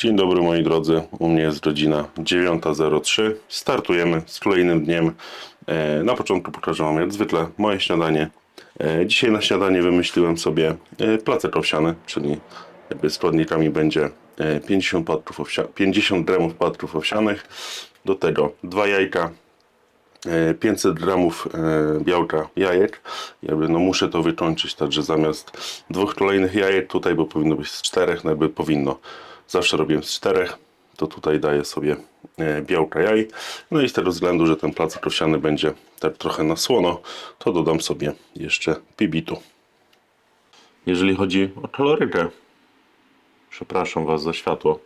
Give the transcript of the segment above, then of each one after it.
Dzień dobry moi drodzy, u mnie jest godzina 9.03. Startujemy z kolejnym dniem. E, Na początku pokażę Wam jak zwykle moje śniadanie. E, Dzisiaj na śniadanie wymyśliłem sobie e, placek owsiany, czyli jakby składnikami będzie e, 50, płatków owsia- 50 gramów płatków owsianych, do tego dwa jajka, 500 gramów e, białka jajek. No muszę to wykończyć, także zamiast dwóch kolejnych jajek tutaj, bo powinno być z czterech, no jakby powinno. Zawsze robiłem z czterech, to tutaj daję sobie e, białka jaj. No i z tego względu, że ten placek owsiany będzie tak trochę na słono, to dodam sobie jeszcze pibitu. Jeżeli chodzi o kolorykę, przepraszam Was za światło,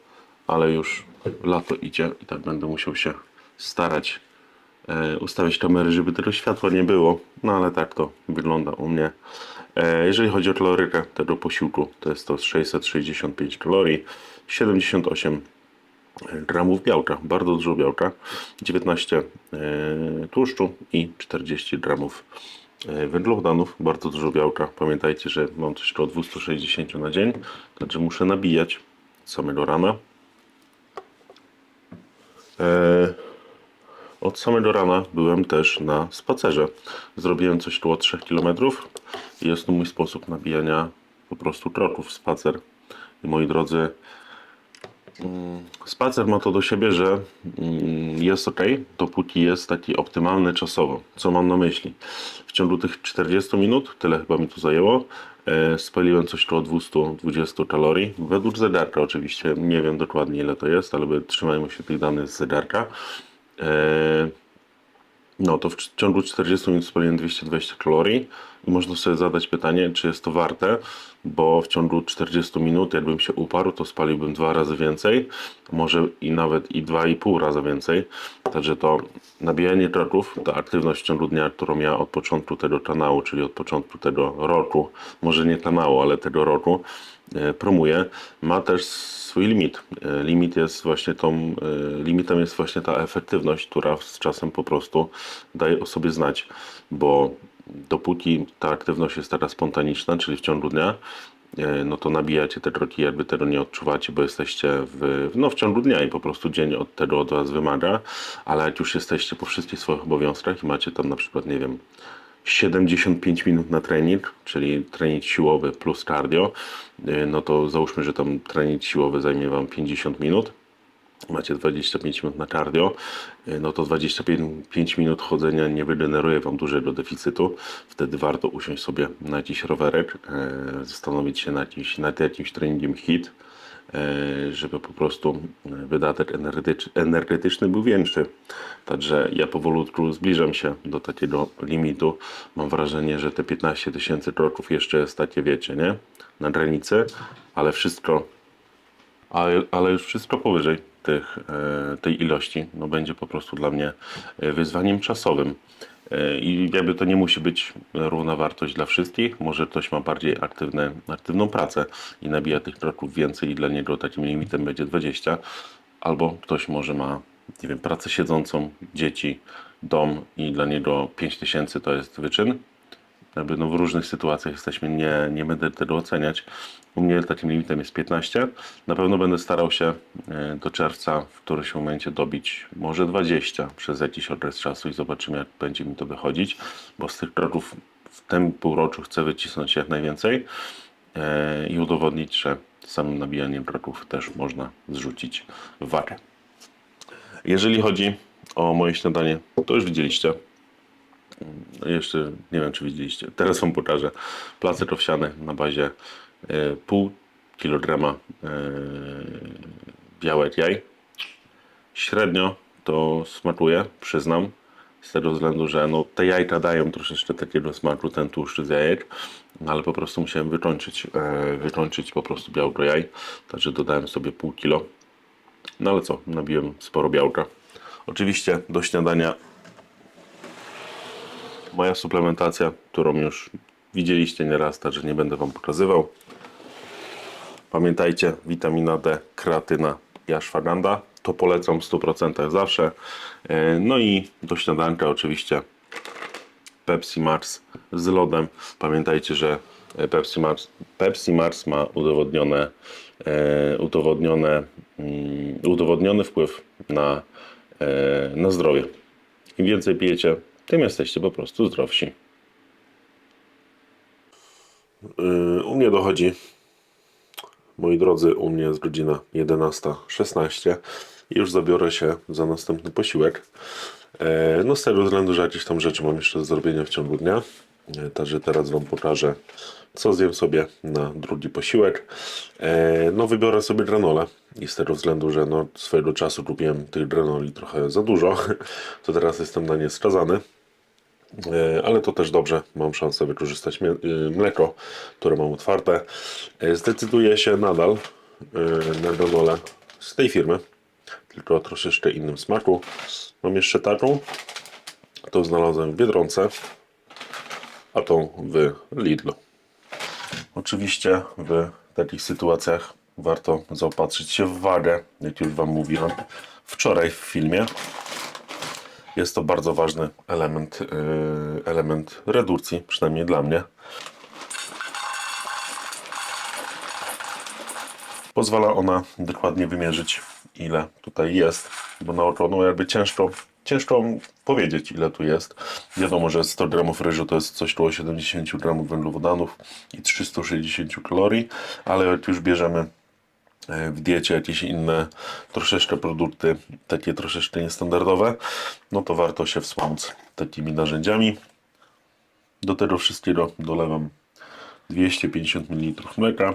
ale już lato idzie i tak będę musiał się starać e, ustawić kamery, żeby tego światła nie było. No ale tak to wygląda u mnie. E, jeżeli chodzi o kalorykę tego posiłku, to jest to 665 kalorii, 78 gramów białka, bardzo dużo białka, 19 e, tłuszczu i 40 gramów e, węglowodanów, bardzo dużo białka. Pamiętajcie, że mam coś około 260 na dzień, także muszę nabijać samego rana. E, od samego rana byłem też na spacerze. Zrobiłem coś około 3 km jest to mój sposób nabijania po prostu kroków, spacer. I moi drodzy, Spacer ma to do siebie, że mm, jest ok, dopóki jest taki optymalny czasowo. Co mam na myśli? W ciągu tych 40 minut, tyle chyba mi to zajęło, e, spaliłem coś około 220 kalorii. Według zegarka oczywiście, nie wiem dokładnie ile to jest, ale trzymajmy się tych danych z zegarka. E, no to w ciągu 40 minut spaliłem 220 kalorii i można sobie zadać pytanie, czy jest to warte, bo w ciągu 40 minut, jakbym się uparł, to spaliłbym dwa razy więcej, może i nawet i 2,5 razy więcej. Także to nabijanie kroków, ta aktywność w ciągu dnia, którą ja od początku tego kanału, czyli od początku tego roku, może nie kanału, ale tego roku, e, promuję, ma też swój limit. E, Limit jest właśnie tą, e, limitem jest właśnie ta efektywność, która z czasem po prostu daje o sobie znać, bo dopóki ta aktywność jest taka spontaniczna, czyli w ciągu dnia, e, no to nabijacie te kroki, jakby tego nie odczuwacie, bo jesteście w, no, w ciągu dnia i po prostu dzień od tego od Was wymaga, ale jak już jesteście po wszystkich swoich obowiązkach i macie tam na przykład, nie wiem, 75 minut na trening, czyli trening siłowy plus cardio, y, no to załóżmy, że tam trening siłowy zajmie Wam 50 minut, macie 25 minut na cardio, y, no to 25 minut chodzenia nie wygeneruje Wam dużego deficytu. Wtedy warto usiąść sobie na jakiś rowerek, y, zastanowić się nad jakimś, nad jakimś treningiem HIT, e, żeby po prostu wydatek energetycz- energetyczny był większy. Także ja powolutku zbliżam się do takiego limitu. Mam wrażenie, że te 15 tysięcy kroków jeszcze jest takie, wiecie, nie? Na granicy, ale wszystko, ale, ale już wszystko powyżej tych, e, tej ilości, no będzie po prostu dla mnie e, wyzwaniem czasowym. I jakby to nie musi być równa wartość dla wszystkich. Może ktoś ma bardziej aktywne, aktywną pracę i nabija tych kroków więcej i dla niego takim limitem będzie 20. Albo ktoś może ma, nie wiem, pracę siedzącą, dzieci, dom i dla niego 5000 to jest wyczyn. Jakby no w różnych sytuacjach jesteśmy, nie, nie będę tego oceniać. U mnie takim limitem jest 15. Na pewno będę starał się e, do czerwca w którymś momencie dobić może 20 przez jakiś okres czasu i zobaczymy jak będzie mi to wychodzić, bo z tych kroków w tym półroczu chcę wycisnąć jak najwięcej e, i udowodnić, że samym nabijaniem kroków też można zrzucić wagę. Jeżeli chodzi o moje śniadanie, to już widzieliście. Jeszcze nie wiem, czy widzieliście. Teraz wam pokażę. Placek owsiany na bazie e, pół kilograma e, białek jaj. Średnio to smakuje, przyznam. Z tego względu, że no, te jajka dają troszeczkę takiego smaku, ten tłuszcz z jajek, no, ale po prostu musiałem wykończyć, e, wykończyć po prostu białko jaj. Także dodałem sobie pół kilo. No ale co, nabiłem sporo białka. Oczywiście do śniadania moja suplementacja, którą już widzieliście nieraz, także nie będę Wam pokazywał. Pamiętajcie, witamina D, kreatyna i ashwagandha. To polecam w 100% zawsze. E, No i do śniadanka oczywiście Pepsi Max z lodem. Pamiętajcie, że Pepsi Max, Pepsi Max ma udowodnione, e, udowodnione mm, udowodniony wpływ na, e, na zdrowie. Im więcej pijecie, tym jesteście po prostu zdrowsi. Yy, U mnie dochodzi, moi drodzy, u mnie jest godzina 11.16 i już zabiorę się za następny posiłek. E, No z tego względu, że jakieś tam rzeczy mam jeszcze do zrobienia w ciągu dnia. E, Także teraz Wam pokażę, co zjem sobie na drugi posiłek. No wybiorę sobie granolę i z tego względu, że no swojego czasu kupiłem tych granoli trochę za dużo, to teraz jestem na nie skazany. E, ale to też dobrze. Mam szansę wykorzystać y, mleko, które mam otwarte. E, Zdecyduję się nadal na granolę z tej firmy, tylko o troszeczkę innym smaku. Mam jeszcze taką, to znalazłem w Biedronce, a tą w Lidlu. Oczywiście w takich sytuacjach warto zaopatrzyć się w wagę, jak już Wam mówiłem wczoraj w filmie. Jest to bardzo ważny element, yy, element redukcji, przynajmniej dla mnie. Pozwala ona dokładnie wymierzyć, ile tutaj jest, bo na oko no jakby ciężko, ciężko powiedzieć, ile tu jest. Wiadomo, że 100 gramów ryżu to jest coś koło 70 gramów węglowodanów i 360 kalorii, ale jak już bierzemy w diecie jakieś inne troszeczkę produkty, takie troszeczkę niestandardowe, no to warto się wspomóc takimi narzędziami. Do tego wszystkiego dolewam 250 ml mleka.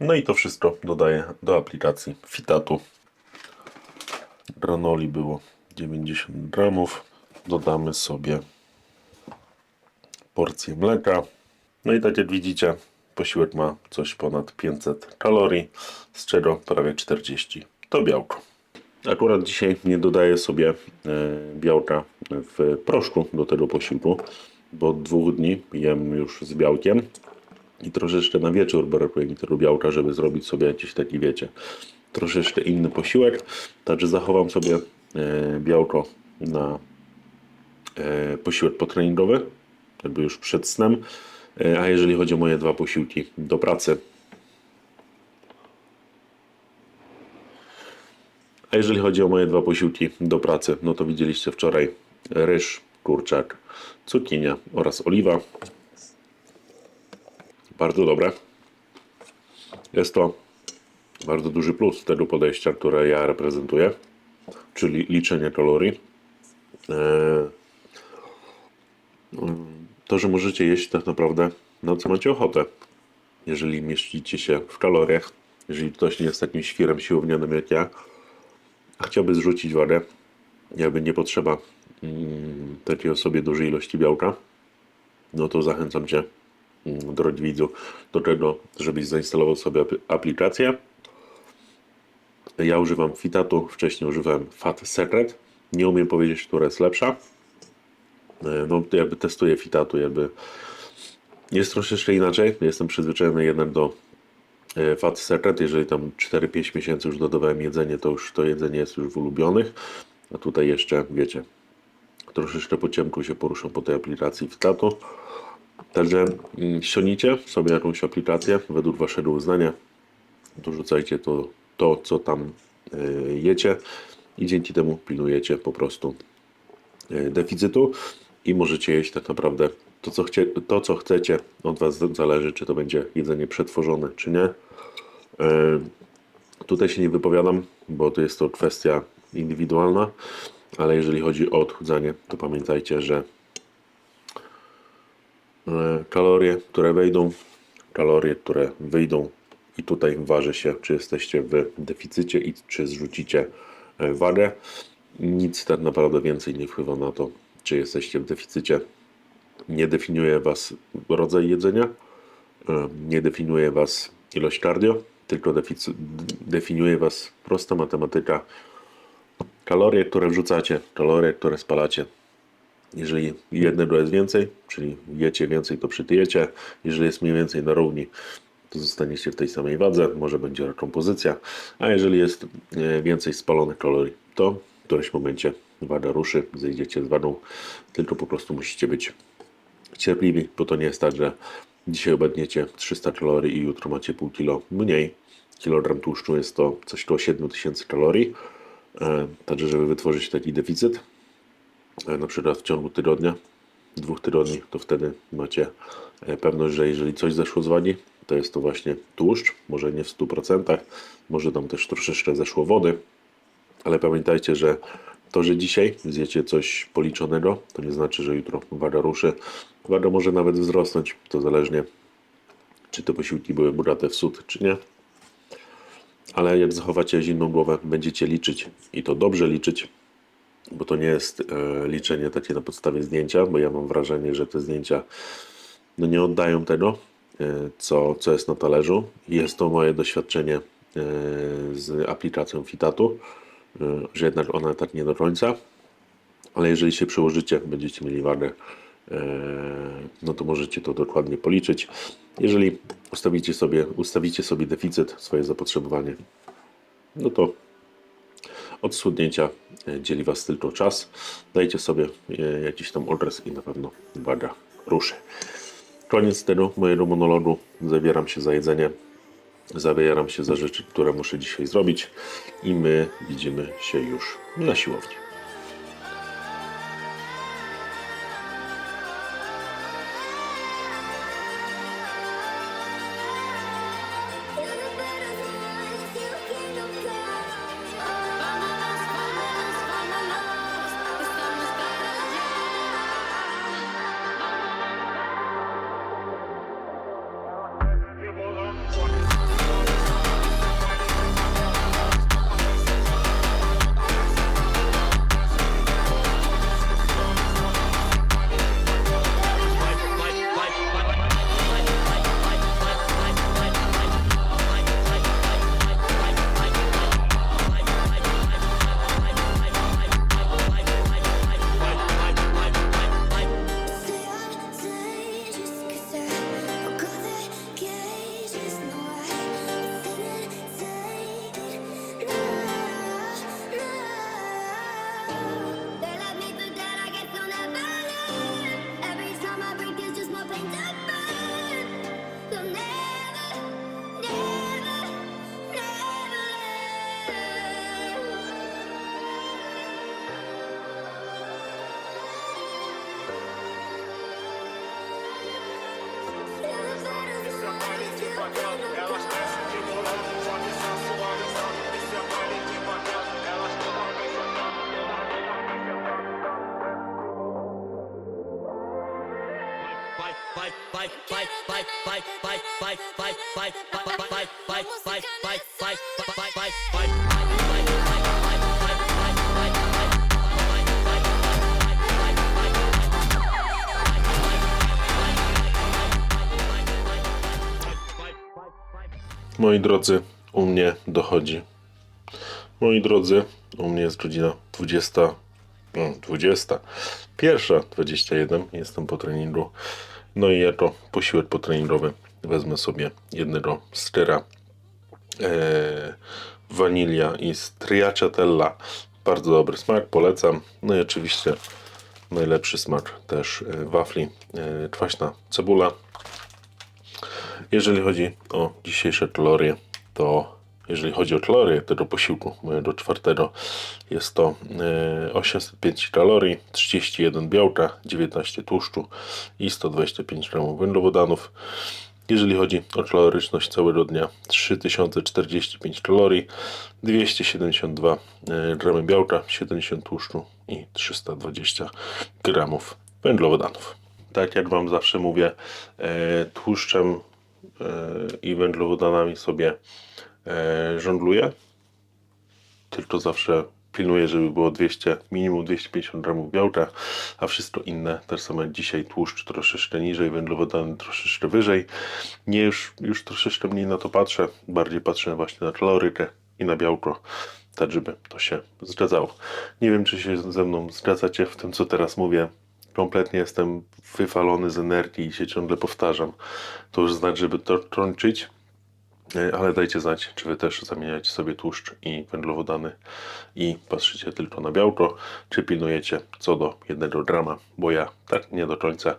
No i to wszystko dodaję do aplikacji Fitatu. Granoli było 90 gramów. Dodamy sobie porcję mleka. No i tak jak widzicie, posiłek ma coś ponad 500 kalorii, z czego prawie 40 to białko. Akurat dzisiaj nie dodaję sobie e, białka w proszku do tego posiłku, bo od dwóch dni jem już z białkiem i troszeczkę na wieczór brakuje mi tego białka, żeby zrobić sobie jakiś taki, wiecie, troszeczkę inny posiłek. Także zachowam sobie e, białko na e, posiłek potreningowy, jakby już przed snem. E, A jeżeli chodzi o moje dwa posiłki do pracy, a jeżeli chodzi o moje dwa posiłki do pracy, no to widzieliście wczoraj ryż, kurczak, cukinia oraz oliwa. Bardzo dobre. Jest to bardzo duży plus tego podejścia, które ja reprezentuję, czyli liczenie kalorii. Eee, to, że możecie jeść tak naprawdę na co macie ochotę. Jeżeli mieścicie się w kaloriach, jeżeli ktoś nie jest takim świrem siłownianym jak ja, a chciałby zrzucić wagę, jakby nie potrzeba mm, takiej osobie dużej ilości białka, no to zachęcam Cię, mm, drogi widzu, do tego, żebyś zainstalował sobie apl- aplikację. Ja używam Fitatu, wcześniej używałem Fat Secret. Nie umiem powiedzieć, która jest lepsza. E, No, jakby testuję Fitatu, jakby jest troszeczkę inaczej. Jestem przyzwyczajony jednak do e, Fat Secret. Jeżeli tam 4-5 miesięcy już dodawałem jedzenie, to już to jedzenie jest już w ulubionych. A tutaj jeszcze, wiecie, troszeczkę po ciemku się poruszam po tej aplikacji Fitatu. Także mm, ściągnijcie sobie jakąś aplikację według waszego uznania. Dorzucajcie to, to co tam e, jecie i dzięki temu pilnujecie po prostu deficytu i możecie jeść tak naprawdę to co, chcie, to, co chcecie. Od Was zależy, czy to będzie jedzenie przetworzone, czy nie. E, Tutaj się nie wypowiadam, bo to jest to kwestia indywidualna, ale jeżeli chodzi o odchudzanie, to pamiętajcie, że e, kalorie, które wejdą, kalorie, które wyjdą i tutaj waży się, czy jesteście w deficycie i czy zrzucicie e, wagę. Nic tak naprawdę więcej nie wpływa na to, czy jesteście w deficycie. Nie definiuje Was rodzaj jedzenia, e, nie definiuje Was ilość cardio, tylko definiuje Was prosta matematyka. Kalorie, które wrzucacie, kalorie, które spalacie. Jeżeli jednego jest więcej, czyli jecie więcej, to przytyjecie. Jeżeli jest mniej więcej na równi, to zostaniecie w tej samej wadze, może będzie rekompozycja. A jeżeli jest e, więcej spalonych kalorii, to w którymś momencie waga ruszy, zejdziecie z wagą, tylko po prostu musicie być cierpliwi, bo to nie jest tak, że Dzisiaj obadniecie 300 kalorii i jutro macie pół kilo mniej. Kilogram tłuszczu jest to coś koło 7000 kalorii. E, Także, żeby wytworzyć taki deficyt, e, na przykład w ciągu tygodnia, dwóch tygodni, to wtedy macie e, pewność, że jeżeli coś zeszło z wagi, to jest to właśnie tłuszcz, może nie w 100%, może tam też troszeczkę zeszło wody, ale pamiętajcie, że to, że dzisiaj zjecie coś policzonego, to nie znaczy, że jutro waga ruszy. Waga może nawet wzrosnąć, to zależnie, czy te posiłki były bogate w sód, czy nie. Ale jak zachowacie zimną głowę, będziecie liczyć i to dobrze liczyć, bo to nie jest e, liczenie takie na podstawie zdjęcia, bo ja mam wrażenie, że te zdjęcia no, nie oddają tego, e, co, co jest na talerzu. Jest to moje doświadczenie e, z aplikacją Fitatu, że jednak ona tak nie do końca, ale jeżeli się przełożycie, będziecie mieli wagę, e, no to możecie to dokładnie policzyć. Jeżeli ustawicie sobie, ustawicie sobie deficyt, swoje zapotrzebowanie, no to od schudnięcia e, dzieli Was tylko czas. Dajcie sobie e, jakiś tam okres i na pewno waga ruszy. Koniec tego mojego monologu. Zabieram się za jedzenie. Zabieram się za rzeczy, które muszę dzisiaj zrobić i my widzimy się już na siłowni. Vai, vai, vai, vai, vai, vai, vai, vai, vai, vai, vai, vai, vai, vai, vai, vai, vai, Moi drodzy, u mnie dochodzi. Moi drodzy, u mnie jest godzina 20. No, 20. Pierwsza 21. Jestem po treningu. No i jako posiłek potreningowy wezmę sobie jednego stera e, wanilia i striacciatella. Bardzo dobry smak, polecam. No i oczywiście najlepszy smak też e, wafli. E, kwaśna cebula. Jeżeli chodzi o dzisiejsze kalorie, to jeżeli chodzi o kalorie tego posiłku mojego czwartego, jest to e, 805 kalorii, 31 białka, 19 tłuszczu i 125 g węglowodanów. Jeżeli chodzi o kaloryczność całego dnia, 3045 kalorii, 272 e, gramy białka, 70 tłuszczu i 320 gramów węglowodanów. Tak jak Wam zawsze mówię, e, tłuszczem e, i węglowodanami sobie e, żongluję. Tylko zawsze pilnuję, żeby było 200, minimum 250 gramów białka, a wszystko inne, tak samo jak dzisiaj, tłuszcz troszeczkę niżej, węglowodany troszeczkę wyżej. Nie już, już troszeczkę mniej na to patrzę, bardziej patrzę właśnie na kalorykę i na białko, tak żeby to się zgadzało. Nie wiem, czy się ze mną zgadzacie w tym, co teraz mówię. Kompletnie jestem wywalony z energii i się ciągle powtarzam. To już znaczy, żeby to kończyć. E, Ale dajcie znać, czy wy też zamieniacie sobie tłuszcz i węglowodany i patrzycie tylko na białko, czy pilnujecie co do jednego grama, bo ja tak nie do końca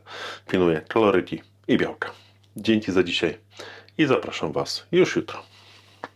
pilnuję kaloryki i białka. Dzięki za dzisiaj i zapraszam Was już jutro.